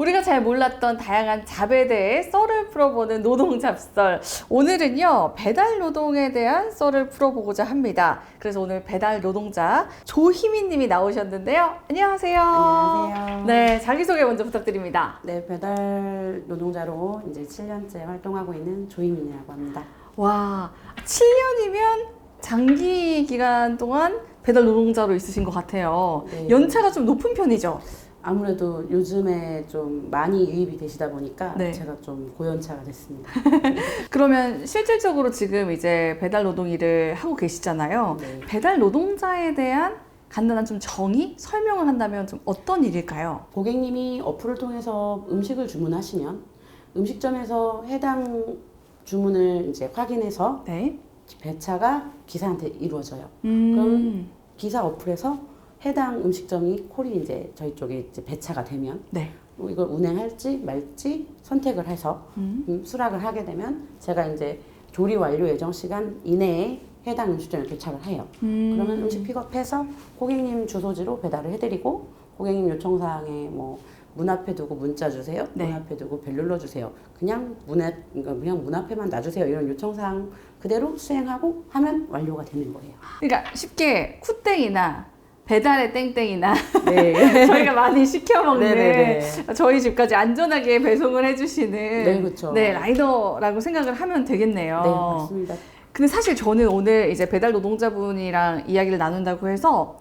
우리가 잘 몰랐던 다양한 잡에 대해 썰을 풀어보는 노동 잡썰. 오늘은요, 배달 노동에 대한 썰을 풀어보고자 합니다. 그래서 오늘 배달 노동자 조희민 님이 나오셨는데요. 안녕하세요. 안녕하세요. 네, 자기소개 먼저 부탁드립니다. 네, 배달 노동자로 이제 7년째 활동하고 있는 조이민이라고 합니다. 와, 7년이면 장기 기간 동안 배달 노동자로 있으신 것 같아요. 네. 연차가 좀 높은 편이죠? 아무래도 요즘에 좀 많이 유입이 되시다 보니까 네. 제가 좀 고연차가 됐습니다. 그러면 실질적으로 지금 이제 배달 노동 일을 하고 계시잖아요. 네. 배달 노동자에 대한 간단한 좀 정의 설명을 한다면 좀 어떤 일일까요? 고객님이 어플을 통해서 음식을 주문하시면 음식점에서 해당 주문을 이제 확인해서 네. 배차가 기사한테 이루어져요. 음. 그럼 기사 어플에서 해당 음식점이 콜이 이제 저희 쪽에 이제 배차가 되면 네. 뭐 이걸 운행할지 말지 선택을 해서 음. 음, 수락을 하게 되면 제가 이제 조리 완료 예정 시간 이내에 해당 음식점에 도착을 해요. 음. 그러면 음식 픽업해서 고객님 주소지로 배달을 해드리고 고객님 요청사항에 뭐 문 앞에 두고 문자 주세요. 네. 문 앞에 두고 벨 눌러 주세요. 그냥 문에 그러니까 그냥 문 앞에만 놔주세요. 이런 요청사항 그대로 수행하고 하면 완료가 되는 거예요. 그러니까 쉽게 쿠땡이나 배달의 땡땡이나 네. 저희가 많이 시켜 먹는 네네네. 저희 집까지 안전하게 배송을 해주시는 네, 그렇죠. 네, 라이더라고 생각을 하면 되겠네요. 네, 맞습니다. 근데 사실 저는 오늘 이제 배달 노동자분이랑 이야기를 나눈다고 해서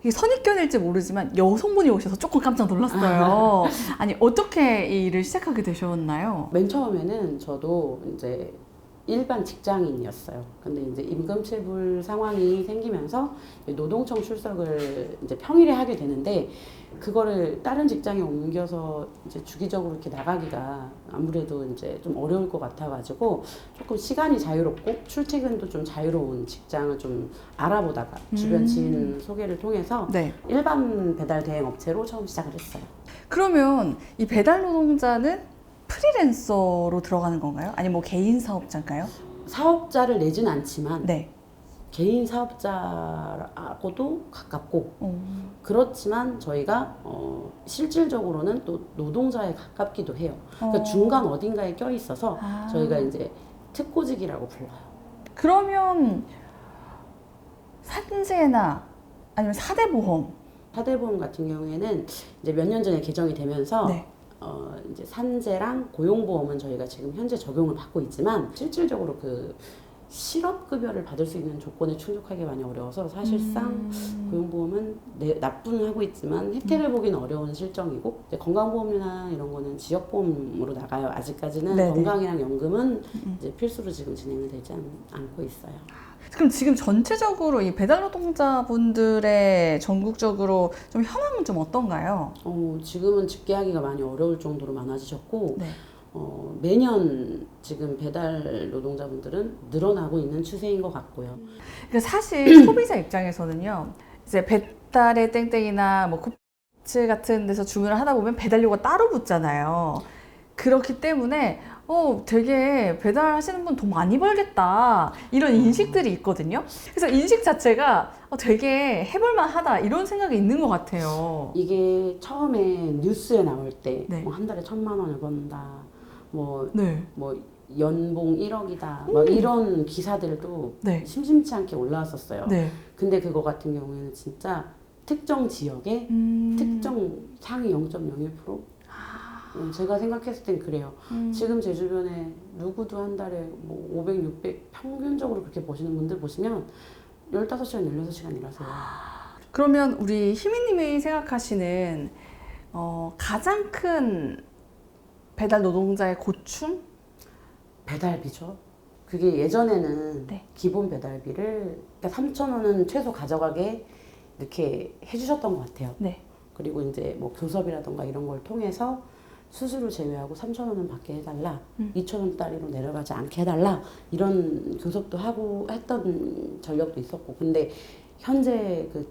이게 선입견일지 모르지만 여성분이 오셔서 조금 깜짝 놀랐어요. 아니 어떻게 이 일을 시작하게 되셨나요? 맨 처음에는 저도 이제 일반 직장인이었어요. 근데 이제 임금체불 상황이 생기면서 노동청 출석을 이제 평일에 하게 되는데 그거를 다른 직장에 옮겨서 이제 주기적으로 이렇게 나가기가 아무래도 이제 좀 어려울 것 같아가지고 조금 시간이 자유롭고 출퇴근도 좀 자유로운 직장을 좀 알아보다가 주변 음. 지인 소개를 통해서 네. 일반 배달 대행 업체로 처음 시작을 했어요. 그러면 이 배달 노동자는 프리랜서로 들어가는 건가요? 아니면 뭐 개인 사업자인가요? 사업자를 내진 않지만 네. 개인 사업자하고도 가깝고 어. 그렇지만 저희가 어, 실질적으로는 또 노동자에 가깝기도 해요. 그러니까 어. 중간 어딘가에 껴 있어서 아. 저희가 이제 특고직이라고 불러요. 그러면 산재나 아니면 사대보험 사대보험 같은 경우에는 이제 몇 년 전에 개정이 되면서 네. 어, 이제 산재랑 고용보험은 저희가 지금 현재 적용을 받고 있지만 실질적으로 그 실업급여를 받을 수 있는 조건에 충족하기 많이 어려워서 사실상 음. 고용보험은 내, 납부는 하고 있지만 혜택을 보기는 어려운 실정이고 이제 건강보험이나 이런 거는 지역보험으로 나가요. 아직까지는 네네. 건강이랑 연금은 음. 이제 필수로 지금 진행이 되지 않, 않고 있어요. 그럼 지금 전체적으로 이 배달 노동자분들의 전국적으로 좀 현황은 좀 어떤가요? 어, 지금은 집계하기가 많이 어려울 정도로 많아지셨고 네. 어, 매년 지금 배달 노동자분들은 늘어나고 있는 추세인 것 같고요. 그러니까 사실 소비자 입장에서는요. 이제 배달의 땡땡이나 뭐 쿠츠 같은 데서 주문을 하다 보면 배달료가 따로 붙잖아요. 그렇기 때문에 어 되게 배달하시는 분 돈 많이 벌겠다 이런 인식들이 있거든요. 그래서 인식 자체가 어, 되게 해볼만하다 이런 생각이 있는 것 같아요. 이게 처음에 뉴스에 나올 때 네. 뭐 한 달에 천만 원을 번다. 뭐 네, 뭐 연봉 1억이다. 막 이런 기사들도 네, 심심치 않게 올라왔었어요. 네. 근데 그거 같은 경우에는 진짜 특정 지역에 음, 특정 상위 0.01%? 음, 제가 생각했을 땐 그래요. 음. 지금 제 주변에 누구도 한 달에 뭐 500, 600 평균적으로 그렇게 버시는 분들 보시면 15시간, 16시간 일하세요. 그러면 우리 희미님이 생각하시는 어, 가장 큰 배달 노동자의 고충? 배달비죠. 그게 예전에는 네. 기본 배달비를 그러니까 3,000원은 최소 가져가게 이렇게 해주셨던 것 같아요. 네. 그리고 이제 뭐 교섭이라던가 이런 걸 통해서 수수료 제외하고 3,000원은 받게 해달라, 음. 2,000원짜리로 내려가지 않게 해달라 이런 교섭도 하고 했던 전력도 있었고 근데 현재 그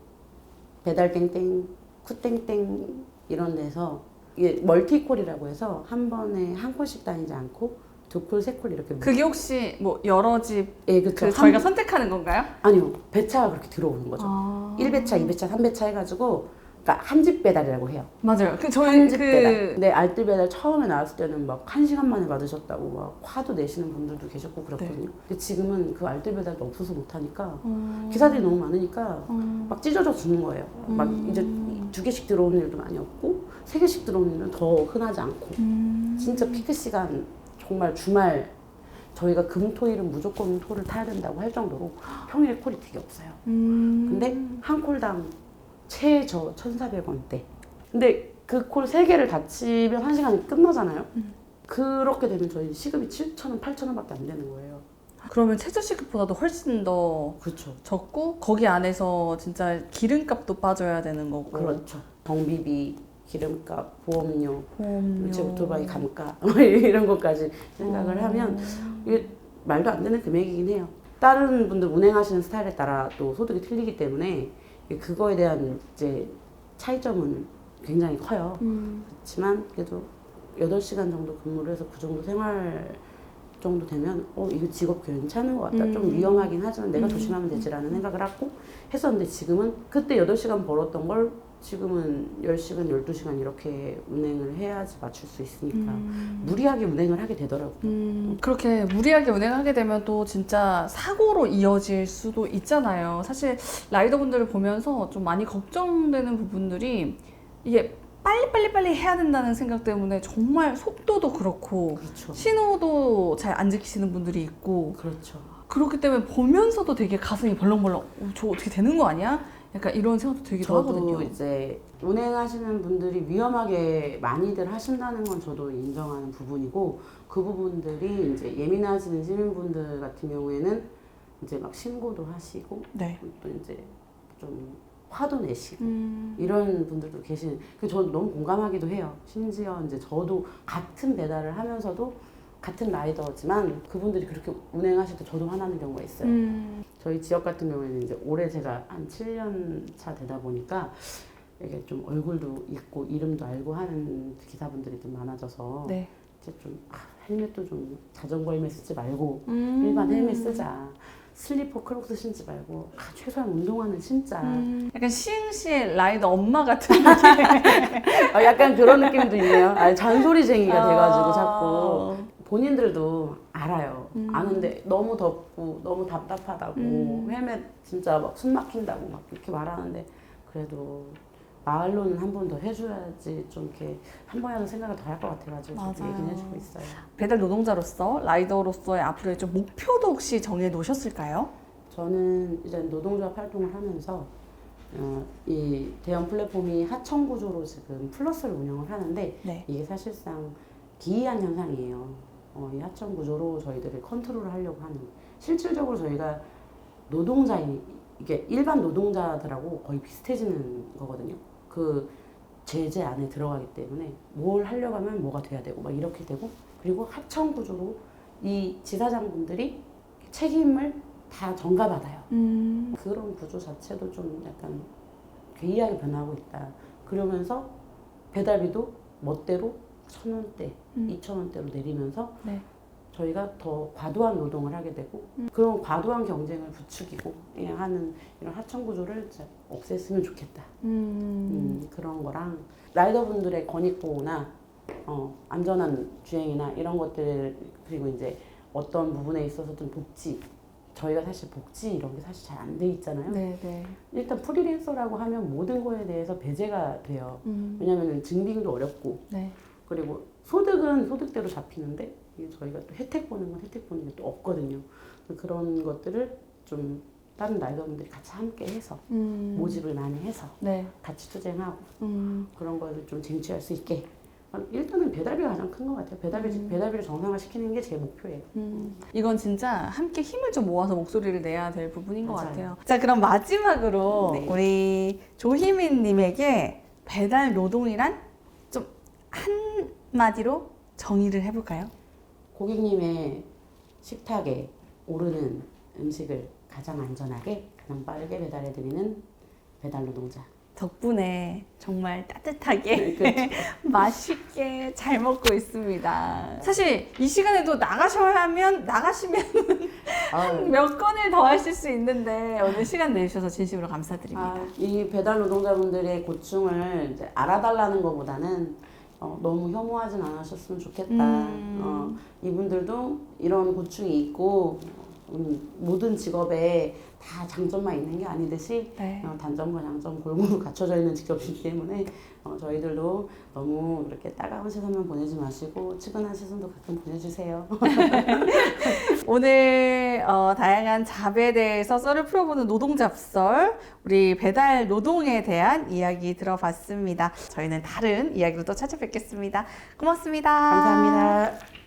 배달 땡땡, 쿠땡땡 이런 데서 이게 멀티콜이라고 해서 한 번에 한 콜씩 다니지 않고 두 콜, 세 콜 이렇게 그게 혹시 뭐 여러 집 예, 그 그쵸. 저희가 한- 선택하는 건가요? 아니요. 배차가 그렇게 들어오는 거죠. 아. 1배차, 2배차, 3배차 해가지고 그러니까 한 집 배달이라고 해요. 맞아요. 그 저희 한집그 배달. 근데 알뜰 배달 처음에 나왔을 때는 막 한 시간 만에 받으셨다고 막 화도 내시는 분들도 계셨고 그랬거든요. 근데 지금은 그 알뜰 배달도 없어서 못 하니까 음, 기사들이 너무 많으니까 음, 막 찢어져 주는 거예요. 막 음. 이제 두 개씩 들어오는 일도 많이 없고 세 개씩 들어오는 일은 더 흔하지 않고 음. 진짜 피크 시간 정말 주말 저희가 금토일은 무조건 토를 타야 된다고 할 정도로 평일에 콜이 되게 없어요. 음. 근데 한 콜당 최저 1,400원대. 근데 그 콜 세 개를 다 치면 한 시간이 끝나잖아요. 음. 그렇게 되면 저희 시급이 7,000원, 8,000원밖에 안 되는 거예요. 그러면 최저 시급보다도 훨씬 더 그렇죠. 적고 거기 안에서 진짜 기름값도 빠져야 되는 거고 그렇죠. 정비비, 기름값, 보험료, 보험료 제 오토바이 감가 뭐 이런 것까지 생각을 하면 이게 말도 안 되는 금액이긴 해요. 다른 분들 운행하시는 스타일에 따라 또 소득이 틀리기 때문에 그거에 대한 이제 차이점은 굉장히 커요. 음. 그렇지만 그래도 8시간 정도 근무를 해서 그 정도 생활 정도 되면 어 이거 직업 괜찮은 것 같다. 좀 음. 위험하긴 하지만 내가 음. 조심하면 되지라는 생각을 하고 했었는데 지금은 그때 8시간 벌었던 걸 지금은 10시간, 12시간 이렇게 운행을 해야지 맞출 수 있으니까 음. 무리하게 운행을 하게 되더라고요. 음, 그렇게 무리하게 운행하게 되면 또 진짜 사고로 이어질 수도 있잖아요. 사실 라이더분들을 보면서 좀 많이 걱정되는 부분들이 이게 빨리빨리빨리 해야 된다는 생각 때문에 정말 속도도 그렇고 그렇죠. 신호도 잘 안 지키시는 분들이 있고 그렇죠. 그렇기 때문에 보면서도 되게 가슴이 벌렁벌렁 어, 저 어떻게 되는 거 아니야? 약간 이런 생각도 들기도 저도 하거든요. 이제 운행하시는 분들이 위험하게 많이들 하신다는 건 저도 인정하는 부분이고 그 부분들이 이제 예민하시는 시민분들 같은 경우에는 이제 막 신고도 하시고 네. 또 이제 좀 화도 내시고 음, 이런 분들도 계신 그 저는 너무 공감하기도 해요. 심지어 이제 저도 같은 배달을 하면서도 같은 라이더지만 그분들이 그렇게 운행하실 때 저도 화나는 경우가 있어요. 음, 저희 지역 같은 경우에는 이제 올해 제가 한 7년 차 되다 보니까 이게 좀 얼굴도 있고 이름도 알고 하는 기사분들이 좀 많아져서 네. 이제 좀 아, 헬멧도 좀 자전거 헬멧 쓰지 말고 음. 일반 헬멧 쓰자. 슬리퍼 크록스 신지 말고 아, 최소한 운동화는 신자. 음, 약간 시흥시의 라이더 엄마 같은 느낌. 아, 약간 그런 느낌도 있네요. 아, 잔소리쟁이가 돼가지고 자꾸 아. 본인들도 알아요. 음. 아는데 너무 덥고 너무 답답하다고 음. 헬멧 진짜 막 숨 막힌다고 막 이렇게 말하는데 그래도 말로는 한 번 더 해줘야지 좀 이렇게 한 번이라도 생각을 더 할 것 같아가지고. 얘기는 해주고 있어요. 배달 노동자로서 라이더로서의 앞으로의 좀 목표도 혹시 정해 놓으셨을까요? 저는 이제 노동조합 활동을 하면서 어, 이 대형 플랫폼이 하청 구조로 지금 플러스를 운영을 하는데 네. 이게 사실상 기이한 현상이에요. 어, 이 하청 구조로 저희들을 컨트롤을 하려고 하는 실질적으로 저희가 노동자인 이게 일반 노동자들하고 거의 비슷해지는 거거든요. 그 제재 안에 들어가기 때문에 뭘 하려고 하면 뭐가 돼야 되고 막 이렇게 되고 그리고 하청 구조로 이 지사장분들이 책임을 다 전가받아요. 음. 그런 구조 자체도 좀 약간 괴이하게 변하고 있다. 그러면서 배달비도 멋대로 천 원대, 음. 이천 원대로 내리면서 네. 저희가 더 과도한 노동을 하게 되고 그런 과도한 경쟁을 부추기고 예, 하는 이런 하청 구조를 없앴으면 좋겠다. 음. 음, 그런 거랑 라이더분들의 권익 보호나 어, 안전한 주행이나 이런 것들 그리고 이제 어떤 부분에 있어서든 복지 저희가 사실 복지 이런 게 사실 잘 안 돼 있잖아요. 네, 네. 일단 프리랜서라고 하면 모든 거에 대해서 배제가 돼요. 음. 왜냐하면 증빙도 어렵고 네. 그리고 소득은 소득대로 잡히는데 저희가 또 혜택 보는 건 혜택 보는 게 또 없거든요. 그런 것들을 좀 다른 라이더분들이 같이 함께 해서 음. 모집을 많이 해서 네. 같이 투쟁하고 음. 그런 거를 좀 쟁취할 수 있게 일단은 배달비가 가장 큰 것 같아요. 배달비 배달비를 정상화 시키는 게 제 목표예요. 음. 이건 진짜 함께 힘을 좀 모아서 목소리를 내야 될 부분인 것 맞아요. 같아요. 자, 그럼 마지막으로 네. 우리 조희민님에게 배달 노동이란 좀 한 마디로 정의를 해볼까요? 고객님의 식탁에 오르는 음식을 가장 안전하게 가장 빠르게 배달해드리는 배달 노동자 덕분에 정말 따뜻하게 그렇죠. 맛있게 잘 먹고 있습니다. 사실 이 시간에도 나가셔야 하면 나가시면 아유, 몇 건을 더 하실 수 있는데 오늘 시간 내주셔서 진심으로 감사드립니다. 아, 이 배달 노동자분들의 고충을 알아달라는 것보다는 어, 너무 혐오하진 않으셨으면 좋겠다. 음. 어, 이분들도 이런 고충이 있고 음, 모든 직업에 다 장점만 있는 게 아니듯이 네. 어, 단점과 장점 골고루 갖춰져 있는 직업이기 때문에 어, 저희들도 너무 그렇게 따가운 시선만 보내지 마시고 측은한 시선도 가끔 보내주세요. 오늘 어, 다양한 잡에 대해서 썰을 풀어보는 노동잡설, 우리 배달 노동에 대한 이야기 들어봤습니다. 저희는 다른 이야기로 또 찾아뵙겠습니다. 고맙습니다. 감사합니다.